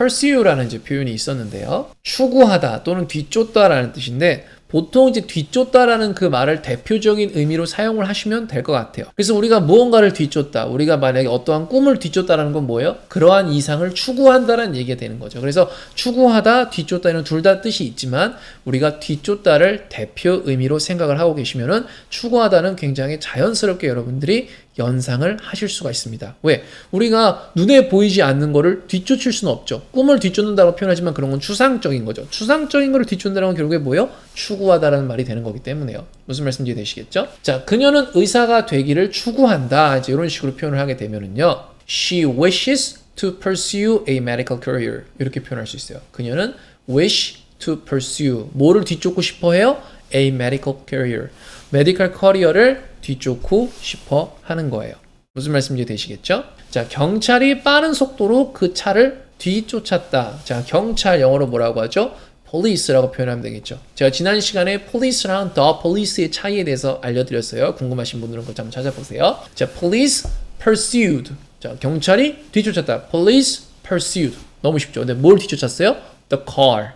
pursue라는 이제 표현이 있었는데요. 추구하다 또는 뒤쫓다라는 뜻인데 보통 이제 뒤쫓다라는 그 말을 대표적인 의미로 사용을 하시면 될 것 같아요. 그래서 우리가 무언가를 뒤쫓다, 우리가 만약에 어떠한 꿈을 뒤쫓다라는 건 뭐예요? 그러한 이상을 추구한다라는 얘기가 되는 거죠. 그래서 추구하다, 뒤쫓다는 둘 다 뜻이 있지만 우리가 뒤쫓다를 대표 의미로 생각을 하고 계시면은 추구하다는 굉장히 자연스럽게 여러분들이 연상을 하실 수가 있습니다. 왜? 우리가 눈에 보이지 않는 거를 뒤쫓을 수는 없죠. 꿈을 뒤쫓는다고 표현하지만 그런 건 추상적인 거죠. 추상적인 거를 뒤쫓는다는 건 결국에 뭐예요? 추구 하다라는 말이 되는 거기 때문에요. 무슨 말씀인지 되시겠죠? 자, 그녀는 의사가 되기를 추구한다. 이제 이런 식으로 표현을 하게 되면은요. She wishes to pursue a medical career. 이렇게 표현할 수 있어요. 그녀는 wish to pursue. 뭐를 뒤쫓고 싶어 해요? a medical career. 메디컬 커리어를 뒤쫓고 싶어 하는 거예요. 무슨 말씀인지 되시겠죠? 자, 경찰이 빠른 속도로 그 차를 뒤쫓았다. 자, 경찰 영어로 뭐라고 하죠? Police라고 표현하면 되겠죠. 제가 지난 시간에 police랑 the police의 차이에 대해서 알려드렸어요. 궁금하신 분들은 그거 한번 찾아보세요. 자, police pursued. 자, 경찰이 뒤쫓았다. police pursued. 너무 쉽죠? 근데 뭘 뒤쫓았어요? the car.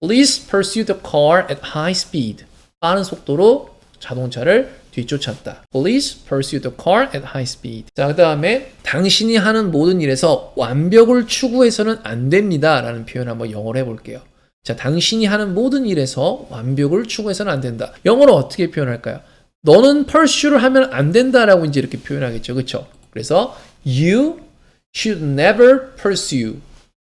Police pursued the car at high speed. 빠른 속도로 자동차를 뒤쫓았다. Police pursued the car at high speed. 자, 그 다음에 당신이 하는 모든 일에서 완벽을 추구해서는 안 됩니다. 라는 표현 한번 영어로 해볼게요. 자, 당신이 하는 모든 일에서 완벽을 추구해서는 안 된다. 영어로 어떻게 표현할까요? 너는 pursue를 하면 안 된다라고 이제 이렇게 표현하겠죠. 그쵸? 그래서 you should never pursue.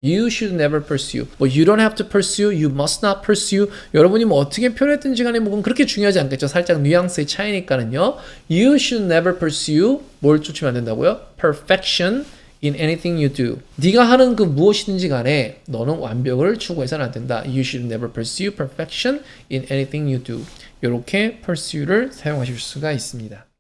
You should never pursue. 뭐 you don't have to pursue, you must not pursue. 여러분이 뭐 어떻게 표현했든지 간에 뭐 그렇게 중요하지 않겠죠. 살짝 뉘앙스의 차이니까는요. You should never pursue. 뭘 쫓으면 안 된다고요? Perfection in anything you do. 네가 하는 그 무엇이든지 간에 너는 완벽을 추구해서는 안 된다. You should never pursue perfection in anything you do. 이렇게 pursue를 사용하실 수가 있습니다.